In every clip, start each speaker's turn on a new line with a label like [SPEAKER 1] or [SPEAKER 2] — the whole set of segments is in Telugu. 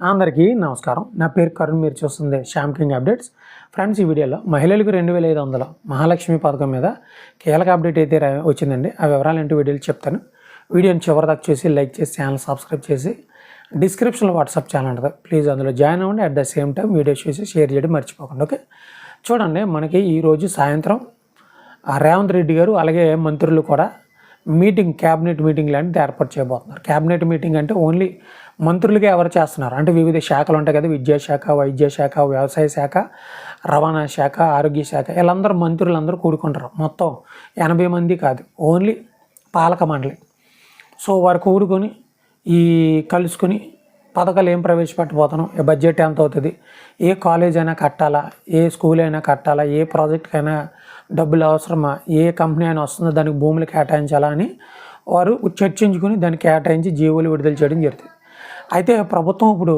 [SPEAKER 1] అందరికీ నమస్కారం. నా పేరు కరుణ్ మీరు చూస్తుంది శ్యామ్ కింగ్ అప్డేట్స్. ఫ్రెండ్స్ ఈ వీడియోలో మహిళలకు రెండు వేల ఐదు వందల మహాలక్ష్మి పథకం మీద కీలక అప్డేట్ అయితే వచ్చిందండి. ఆ వివరాలు ఏంటి వీడియోలు చెప్తాను. వీడియోని చివరిదాకా చూసి లైక్ చేసి ఛానల్ సబ్స్క్రైబ్ చేసి డిస్క్రిప్షన్లో వాట్సాప్ ఛానల్ ఉంటుంది. ప్లీజ్ అందులో జాయిన్ అవ్వండి. At the same time video చూసి షేర్ చేయడం మర్చిపోకండి. ఓకే? చూడండి మనకి ఈరోజు సాయంత్రం రేవంత్ రెడ్డి గారు అలాగే మంత్రులు కూడా మీటింగ్ క్యాబినెట్ మీటింగ్ లాంటిది ఏర్పాటు చేయబోతున్నారు. క్యాబినెట్ మీటింగ్ అంటే ఓన్లీ మంత్రులుగా ఎవరు చేస్తున్నారు? అంటే వివిధ శాఖలు ఉంటాయి కదా విద్యాశాఖ వైద్య శాఖ వ్యవసాయ శాఖ రవాణా శాఖ ఆరోగ్య శాఖ వీళ్ళందరూ మంత్రులందరూ కూడుకుంటారు. మొత్తం ఎనభై మంది కాదు ఓన్లీ పాలక మండలి. సో వారు కూడుకొని ఈ కలుసుకొని పథకాలు ఏం ప్రవేశపెట్టబోతున్నాం? ఏ బడ్జెట్ ఎంత అవుతుంది? ఏ కాలేజ్ అయినా కట్టాలా? ఏ స్కూల్ అయినా కట్టాలా? ఏ ప్రాజెక్ట్కైనా డబ్బులు అవసరమా? ఏ కంపెనీ అయినా వస్తుందో? దానికి భూములు కేటాయించాలా అని వారు చర్చించుకుని దాన్ని కేటాయించి జీవోలు విడుదల చేయడం జరుగుతుంది. అయితే ప్రభుత్వం ఇప్పుడు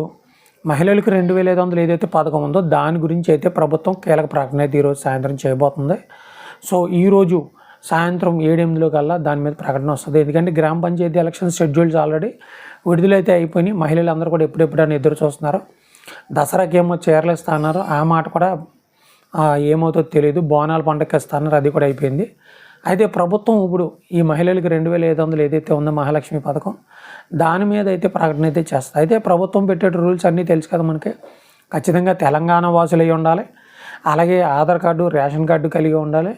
[SPEAKER 1] మహిళలకు రెండు వేల ఐదు వందలు ఏదైతే పథకం ఉందో దాని గురించి అయితే ప్రభుత్వం కీలక ప్రకటన అయితే ఈరోజు సాయంత్రం చేయబోతుంది. సో ఈరోజు సాయంత్రం ఏడెనిమిదిలో కల్లా దాని మీద ప్రకటన వస్తుంది. ఎందుకంటే గ్రామ పంచాయతీ ఎలక్షన్ షెడ్యూల్స్ ఆల్రెడీ విడుదలైతే అయిపోయినాయి. మహిళలు అందరూ కూడా ఎప్పుడెప్పుడని ఎదురు చూస్తున్నారు. దసరాకి ఏమో చీరలు ఇస్తా అన్నారు ఆ మాట కూడా ఏమవుతుందో తెలియదు బోనాల పండుగకి ఇస్తా అన్నారు అది కూడా అయిపోయింది. అయితే ప్రభుత్వం ఇప్పుడు ఈ మహిళలకు రెండు వేల ఐదు వందలు ఏదైతే ఉందో మహాలక్ష్మి పథకం దాని మీద అయితే ప్రకటన అయితే చేస్తారు అయితే ప్రభుత్వం పెట్టే రూల్స్ అన్నీ తెలుసు కదా మనకి. ఖచ్చితంగా తెలంగాణ వాసులు అయి ఉండాలి. అలాగే ఆధార్ కార్డు రేషన్ కార్డు కలిగి ఉండాలి.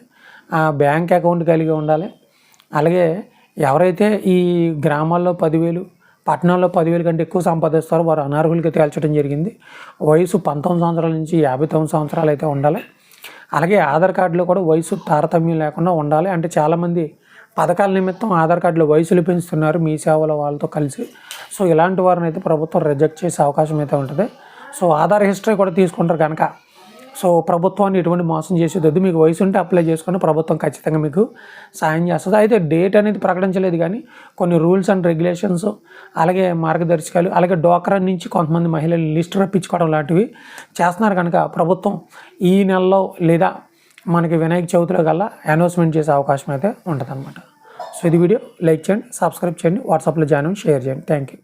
[SPEAKER 1] ఆ, బ్యాంక్ అకౌంట్ కలిగి ఉండాలి. అలాగే ఎవరైతే ఈ గ్రామాల్లో పదివేలు పట్టణాల్లో పదివేల కంటే ఎక్కువ సంపాదిస్తారు. వారు అనర్హులకి తేల్చడం జరిగింది. వయసు పంతొమ్మిది సంవత్సరాల నుంచి యాభై తొమ్మిది సంవత్సరాలు అయితే ఉండాలి. అలాగే ఆధార్ కార్డులో కూడా వయసు తారతమ్యం లేకుండా ఉండాలి. అంటే చాలామంది పథకాల నిమిత్తం ఆధార్ కార్డులో వయసులు పెంచుతున్నారు. మీ సేవల వాళ్ళతో కలిసి. సో ఇలాంటి వారిని అయితే ప్రభుత్వం రిజెక్ట్ చేసే అవకాశం అయితే ఉంటుంది. సో ఆధార్ హిస్టరీ కూడా తీసుకుంటారు కనుక. సో ప్రభుత్వాన్ని ఎటువంటి మోసం చేసేది మీకు వయసు ఉంటే అప్లై చేసుకొని ప్రభుత్వం ఖచ్చితంగా మీకు సాయం చేస్తుంది. అయితే డేట్ అనేది ప్రకటించలేదు కానీ కొన్ని రూల్స్ అండ్ రెగ్యులేషన్స్ అలాగే మార్గదర్శకాలు అలాగే డోక్రా నుంచి కొంతమంది మహిళలు లిస్ట్ రప్పించుకోవడం లాంటివి చేస్తున్నారు కనుక ప్రభుత్వం ఈ నెలలో లేదా మనకి వినాయక చవితిలో కల్లా అనౌన్స్మెంట్ చేసే అవకాశం అయితే ఉంటుంది సో ఇది వీడియో. లైక్ చేయండి సబ్స్క్రైబ్ చేయండి వాట్సాప్లో జాయిన్ షేర్ చేయండి. Thank you.